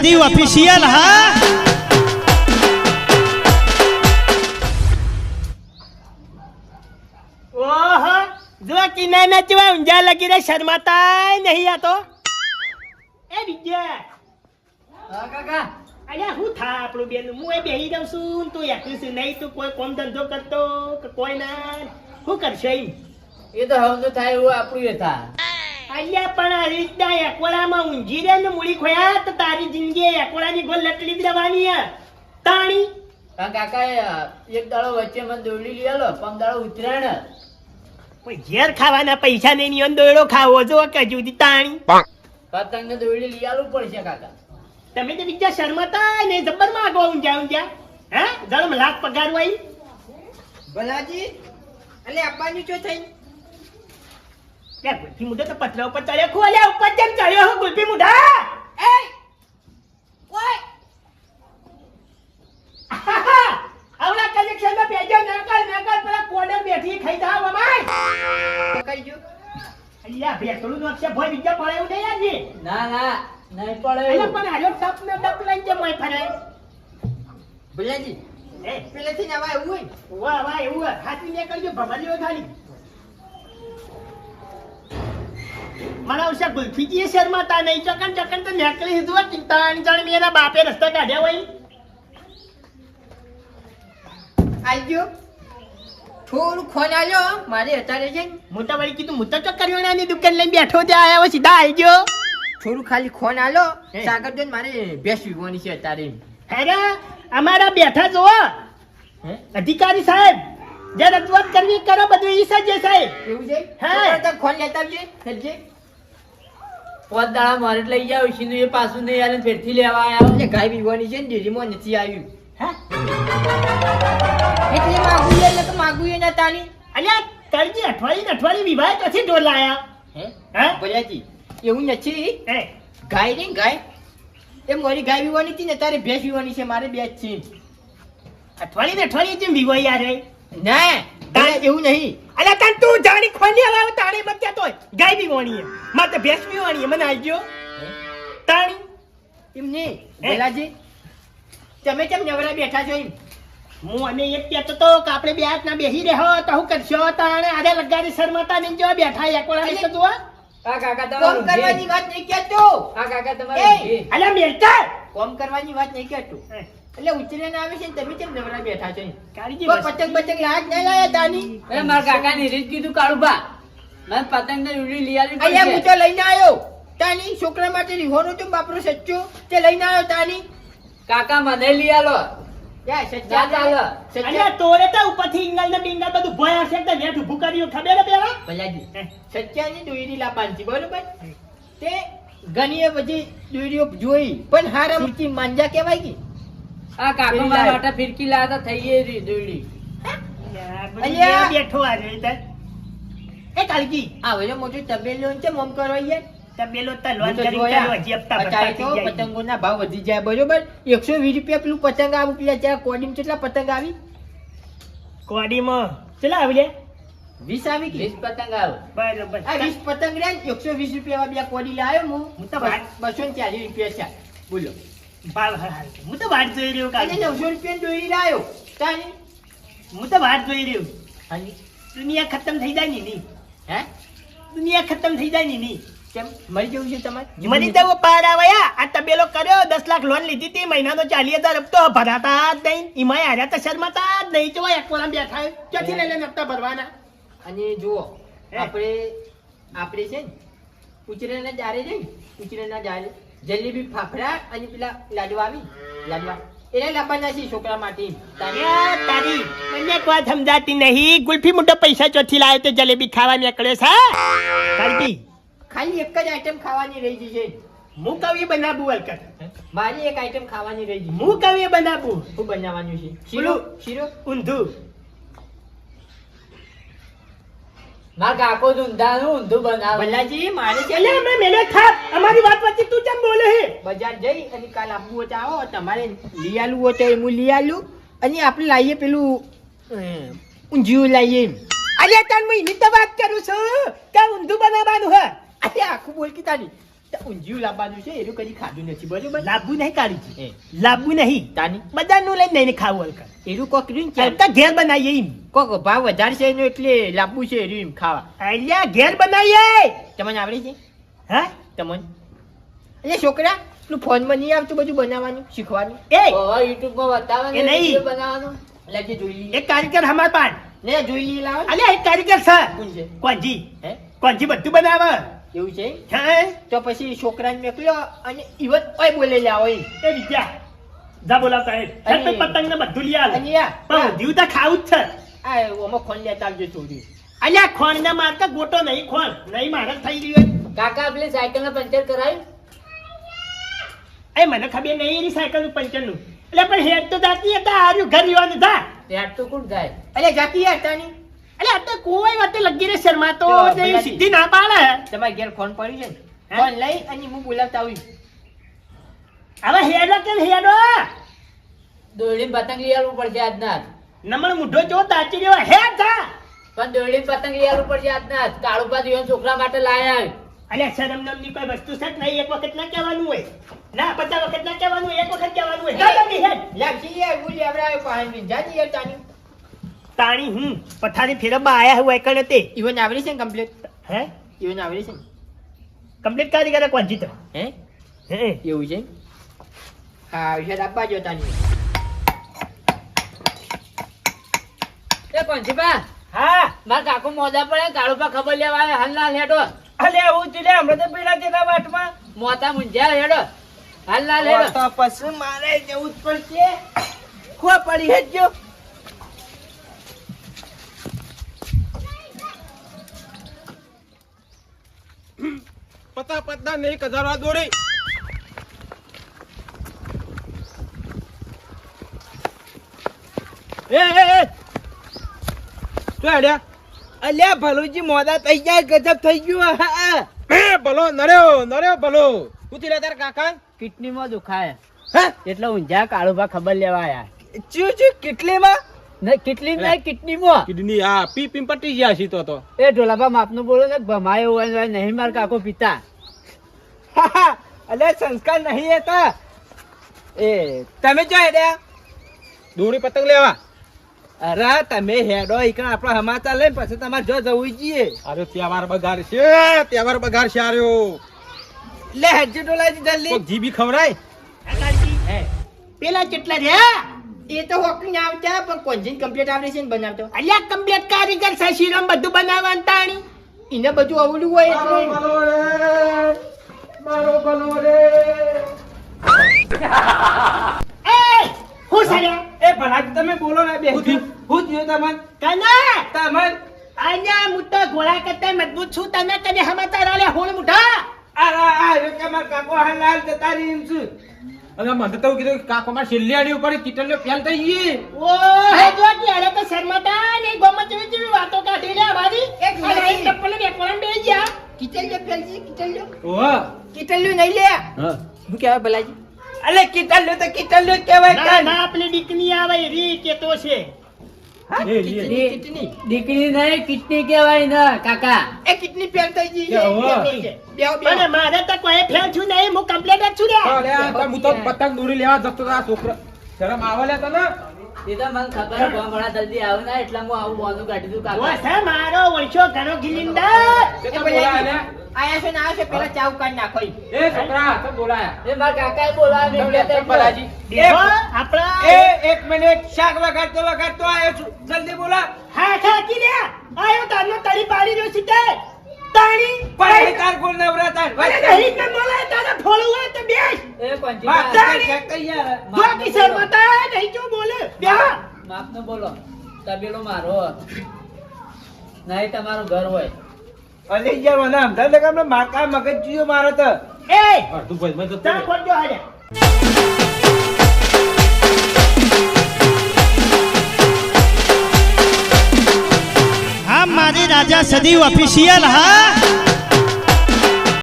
બધી ઓફિશિયલ હા ઓહો જો કિના ના ચવા ઊંજા લગી રે શરમાતા નહીં આ તો. એ વિજય હા કાકા. અલ્યા હું થા આપણું બેન? હું એ બેહી દઉં છું તું એકલી છું. નહીં તું કોઈ કોમ ધંધો કરતો કે કોઈ ના. શું કરશે એ તો હવે તો થાય એવું આપણું એ થાય. અલ્યા પણ આ રીતના એકોડામાં ઊંઝી રે ને મૂળી ખોયા તો તારી જિંદગી એકોળાની ગોલ લટલી જ રહેવાની હે. તાણી? કારણ કાકા એક દાડો વચ્ચે મને દોડી લઈ આલો પમ દાડો ઉતરાણ પણ ઘેર ખાવાના પૈસા નહીં ની દોયડો ખાવો જો કે જુદી તાણી. પતંગ ને દોરડી લઈ આલવું પડશે કાકા. તમે તો બીજા શર્માતા ને જબરમાં આગો ઊંઝા ઊંઝા હે? જળમ લાખ પગાર હોય. ભલાજી એટલે આપવાની જો થઈ લે ગુલ્ફી મુઢો તો પતરા ઉપર ચડ્યો ખુ અલ્યા ઉપર કેમ ચડ્યો હું ગુલ્ફી મુઢા? એ ઓય. આવડા કલેક્શનમાં ભેજો નકલ નકલ પેલા કોર્નર બેઠી ખાઈ જાવ અમાય. પકડી જો અલ્યા ભેટલું નો અક્ષર ભોય બીજા પડે એવું નહીં ના ના નહીં પડે અલ્યા પણ હાલો ટપ ને ટપ લઈને જે મોય ફરે. ભલાજી એ. પેલેથી નવા એવું હોય વાહ વાહ એવું હે. હાથવી ને કરજો ભમાલી હોય ખાલી મારા ઉષા ગુલ્ફીજી શર્માતા નહીં ચકન ચકન તો નેકલી હિધું ચિંતા જાણ એના બાપે રસ્તા કાઢ્યા હોય. આવજો થોડું ખોન આવ્યો મારે અત્યારે છે મોટા વળી કીધું હું તો ચક્કરવાળાની દુકાન લઈને બેઠો ત્યાં આવ્યો હોય સીધા આવી ગયો થોડું ખાલી ખોન આલો. સાગર જોઈને મારે ભેંસ વિવાની છે અત્યારે. અરે અમારા બેઠા જોવો હે? અધિકારી સાહેબ જે રજૂઆત કરવી કરો બધું ઈ સજે સાહેબ. એવું છે? હે. તો તો ખોન લેતા આવજે પોત દાડા મારે લઈ જાવ શીનું એ પાછું નહીં આલે ને ફેરથી લેવા આવ્યા ને ગાય વિવાની છે ને ડેરીમાં નથી આવ્યું. હા? એટલે માગું એટલે તો માગું ના તાની અલ્યા તળજી અઠવાડી ને અઠવાડિયે વિવાહ નથી ઢોલાયા હે? હે? બોલ્યાજી એવું નથી. એ? ગાય ને ગાય. એમ મારી ગાય વિવાની હતી ને તારે ભેંસ વિવાની છે મારે બે છે. અઠવાડી ને અઠવાડિયે જેમ વિવાહ યાર હે. ના તારે એવું નહીં. અલ્યા તન તું જાણી ખોલી હવે તાણી મત કહેતો ગાય બી વાણી હે મારે ભેંસ બી વાણી હે મને આવજો તાણી? એમ નહીં. તમે કેમ નવરા બેઠા છો એમ? હું અને એક કહેતો તો કે આપણે બે હાથ ના બેહી રહ્યો તો હું કરશો? તાણે આરે લગાડી શર્માતા નહીં જો બેઠા એકવાર નહીં તો જુઓ કોમ કરવાની વાત નહીં કહેતો. આ કાકા! તમારું. અલ્યા મેલતા? કોમ કરવાની વાત નહીં કહેતો. એટલે ઉતરેને આવે છે તમે કેમ નવરા બેઠા છો? કાળજી પતંગ પતંગ લાજ નહીં લાયા તાની? અરે મારા કાકાની રીત કીધું કાળુબા મને પતંગ ને ઉડી લઈ આલવી અહીંયા હું તો લઈને આવ્યો. તાની છોકરા માટે રીહોનો તું બાપરો સચ્ચો તે લઈને આવ્યો તાની. કાકા મને લઈ આલો. યા સચ્ચા ના ચાલે. સચ્ચા. અલ્યા તોરે તો ઉપરથી ઇંગલ ને બિંગલ બધું ઘણી દોરીઓ જોઈ પણ હારા મૂર્તિ માંજા કેવાય કે? આ કાકો મારા માટે ફિરકી લાયા તા થઈ ગઈ રી દોરડી અલ્યા બેઠો આ રીતે એ કાળજી આ વજો મોટો તબેલો છે મોમ કરો યાર તબેલો તલવાર હું કરી હજી હપ્તા અત્યારે તો ભરતા થઈ ભાવ વધી જાય બરોબર? એકસો વીસ રૂપિયા પેલું પતંગ આવું પેલા ત્યાં કોડીમ કેટલા પતંગ આવી? કોડીમાં ચલા આવી લે? વીસ આવી કે? પતંગ આવ. બરોબર. આ વીસ પતંગ રહ્યા ને એકસો વીસ રૂપિયા વાળા બે કોડી લાવ્યો હું. હું તો વાત- બસો ને ચાલીસ રૂપિયા છે. બોલો. ભાવ હા, હા. તો વાટ જોઈ રહ્યો કાળજી નવસો રૂપિયા જોઈ લાવ્યો તાની હું તો વાટ જોઈ રહ્યો. દુનિયા ખતમ થઈ જાય ને નહીં. હે? દુનિયા ખતમ થઈ જાય ને નહીં. કેમ? મરી જવું છે તમારે? મરી તો પાર આવ્યા આ તબેલો કર્યો દસ લાખ લોન લીધી હતી મહિનાનો ચાલી હજાર હપ્તો ભરાતા જ નહીં. એમાં હાર્યા તો શરમાતા જ નહીં. જો એક કોલા બેઠા. ક્યાંથી લઈ લઈને હપ્તા ભરવાના? અને જુઓ આપણે આપણે છે ને ઉચરેના જારે છે ને ઉચરેના જારે જલેબી ફાફડા અને પેલા લાડવા આવી લાડવા એને લાવવાના છે છોકરા માટે. તારી મને એક સમજાતી નહીં. ગુલ્ફી મોટો પૈસા ચોથી લાવ્યો તો જલેબી ખાવા નીકળે છે. ખાલી એક જ આઈટમ ખાવાની રહી ગઈ છે હું કવિ બનાવું મારી એક આઈટમ ખાવાની રહી ગઈ હું કવિ બનાવું. શું બનાવવાનું છે? શીરો? શીરો? ઊંધું. મારા કાકો ઊંધાનું ઊંધું બનાવ. ભલ્લાજી મારે છે એટલે ને મેલે થાપ અમારી વાત વચ્ચે તું કેમ બોલે હે? બજાર જઈ અને કાલ આપવું હોય તો આવો. તમારે લઈ આલવું હોય તો એ હું લઈ આલું. અને આપણે લાવીએ પેલું ઊંધિયું લાવીએ અરે તાર હું એની તો વાત કરું છું. કે ઊંધું બનાવવાનું હે? અરે આખું બોલકી તારી. તો ઊંધિયું લાવવાનું છે એનું કદી ખાધું નથી બરોબર લાવવું નહીં કાઢી લાવવું નહીં તાની બધાનું લઈને નહીં ખાવું હલકા એનું કોક રહ્યું ને ઘેર બનાવીએ એમ કોક ભાવ વધારે છે એનો એટલે લાવવું છે એનું એમ ખાવા અલ્યા ઘેર બનાવીએ તમને આવડે છે હા તમને એટલે છોકરા તું ફોનમાં નહીં આવતું બધું બનાવવાનું શીખવાનું એ યુટ્યુબમાં બતાવે એ નહીં. બનાવવાનું એટલે જોઈ એક કારીગર હમાર પાન ને જોઈ લઈએ અલ્યા એક કારીગર સર કોણ છે હે કોંજી બધું બનાવે એવું છે હા. તો પછી છોકરાને મેકલ્યો અને ઈવન ઓય બોલે લાવો એમ એ વિદ્યા જા બોલાવ સાહેબ. છત પતંગ ને બધું લઈ આલ. અને યા પણ જીવ તો ખાવું જ છે. આ ઓમો ખોન લેતા આવજો ચોરી અલ્યા ખોણ ને મારતા ગોટો નહીં ખોણ. નહીં મારે થઈ ગયું કાકા આપણે સાયકલ ને પંચર કરાયું? એ મને ખબર નહીં એની સાયકલનું પંચરનું એટલે પણ હેડ તો જાતી હતા આર્યું ઘર લેવાનું જા. હેડ તો કોણ થાય અલે જાતી હતા તાની એટલે આ તો કોઈ વાતે લગી રે શર્મા તો સીધી ના પાડે. તમારે ઘેર ફોન પડી છે ને? હે? ફોન લઈ અને હું બોલાવતા આવી હવે હેડો કે હેડો? દોડીને પતંગ લઈ આવવું પડશે આજના નમણ મુઢો જો દાચી રહ્યો હે જા. પણ દોડીને પતંગ લઈ આવવું પડશે આજના. કાળુપા દિવસ છોકરા માટે લાયા અલ્યા શરમ નામની કોઈ વસ્તુ છે નહીં એક વખત ના કહેવાનું હોય. ના પચાસ વખત ના કહેવાનું હોય એક વખત કહેવાનું હોય. જા હેડ. યાર બોલી લેવડાવ્યો પાણી જાજી યાર તાની. તાણી હું પથારી ફેરવવા આયા હું કણે તે. ઇવન આવડી છે કમ્પ્લીટ હે? ઇવન આવડી છે કમ્પ્લીટ ને કરે કોણ જીતો? હે? હે? એવું છે? હા વિશે આપવા જો તાની એ કોંચીપા હા? મારા કાકો મોજા પડે કાળુપા ખબર લેવા આવે હાલ ના હેડો. અલે હું તું લે હમણાં તો પેલા તેના વાટમાં. મોતા મુંજ્યા હેડો. હાલ ના હેડો. પછી મારે જવું જ પડશે. ખો પડી હેજો પતા પતા નહીં કજારવા દોડી એ એ એ. શું હેડ્યા અલ્યા ભલુજી મોદા થઈ જાય ગજબ થઈ ગયું. ભલો નર્યો નર્યો ભલો. ઉતી લે તાર કાકા? કિડની માં દુખાય. હે? એટલે ઊંઝા કાળુપા ખબર લેવા આયા. ચૂ ચૂ કેટલીમાં ને કેટલી નહીં કિડની માં કિડની હા પી પી પટી ગયા છી તો તો. એ ઢોલાબા માપનું બોલો ને ભમાય હોય નહીં માર કાકો પિતા. અલે સંસ્કાર નહીં હતા એ તમે જો હેડ્યા દોરી પતંગ લેવા. અરે તમે હેડો ઈકણ આપણો લઈને પછી તમારે જો જવું જોઈએ અરે તહેવાર બગાડ છે તહેવાર બગાડ છે આર્યો. લે હેડજો ડોલાજી જલ્દી. જીબી ખવરાય પેલા કેટલા રહ્યા? એ તો હોકરી ના આવતા પણ કોન્જીન કમ્પ્લીટ આવડે છે ને બનાવતો. અલ્યા કમ્પ્લીટ કારીગર છે શીરમ બધું બનાવવાનું તાણી. એને બધું અવળું હોય એટલે મારો ભલો રે એ હું સર્યા એ ભલા તમે બોલો ને બે હું થયું? તમને કના તમને અહીંયા મુટ્ટો ઘોડા કરતા મજબૂત છું. તને કને સમાચાર આલ્યા હોળ મુઠા? આ આ કે માર કાકો હાલ જતા રહી છું. અને મને તો કીધું કે કાકો માં શિલ્યાણી ઉપર કિટલ્યો ફેલ થઈ ગઈ. ઓ હે જો કે અરે તો શર્માતા ને ગોમત જેવી જેવી વાતો કાઢી લે અમારી એક એક ટપ્પલ ને એકવાળા બે ગયા. કિટલ્યો પેલજી કિટલ્યો ઓહ. કિટલ્યો નહીં લે. હા. હું કહેવાય ભલાજી? અલે કિટલ્યો તો કિટલ્યો કેવાય કહેવાય. ના આપણી દીકરી આવે રી કેતો છે. દીકરી નહીં કિડની કેવાય ને કાકા. એ કિટની ફેલ થઈ ગઈ છે. મારે તો કોઈ ફેલ છું નહીં હું કમ્પ્લેટ જ છું રે અરે આ હું તો પતંગ દોરી લેવા જતો તો આ છોકરો. શરમ આવે લે તને? એ તો મને ખબર ભમણા જલ્દી આવે ને એટલે હું આવું બોનું કાઢી દઉં કાકા. મારો વંશો ઘણો ગિલિંદર. બોલાય આયા છે ને આયા છે પેલા ચાવ કાઢી નાખો એ છોકરા તો બોલાયા? એ માર કાકાએ બોલાવ્યા તમને એટલે કેમ આપણા એ એક મિનિટ શાક વગાડતો વગાડતો આયો છું. જલ્દી બોલા. હા ખાકી લે. આયો તારનો તળી પાડી રહ્યો છે તે. તાણી પાડી તાર ગોળ નવરા તાર. અરે નહીં કે બોલાય તારે ફોળું હોય તો બેસ. એ કોંચી વાત કર યાર જો કિશોર માતા નહીં જો બોલે. બેહા. માપનો બોલો. તબેલો મારો. નહીં તમારું ઘર હોય. અલે યાર મને સમજાય કે આપણે માકા મગજ જીયો મારો તો. એ! તું ભાઈ મેં તો ચા રહે. ખોલજો હાલે. હા મારી રાજા સદીવ ઓફિશિયલ હા?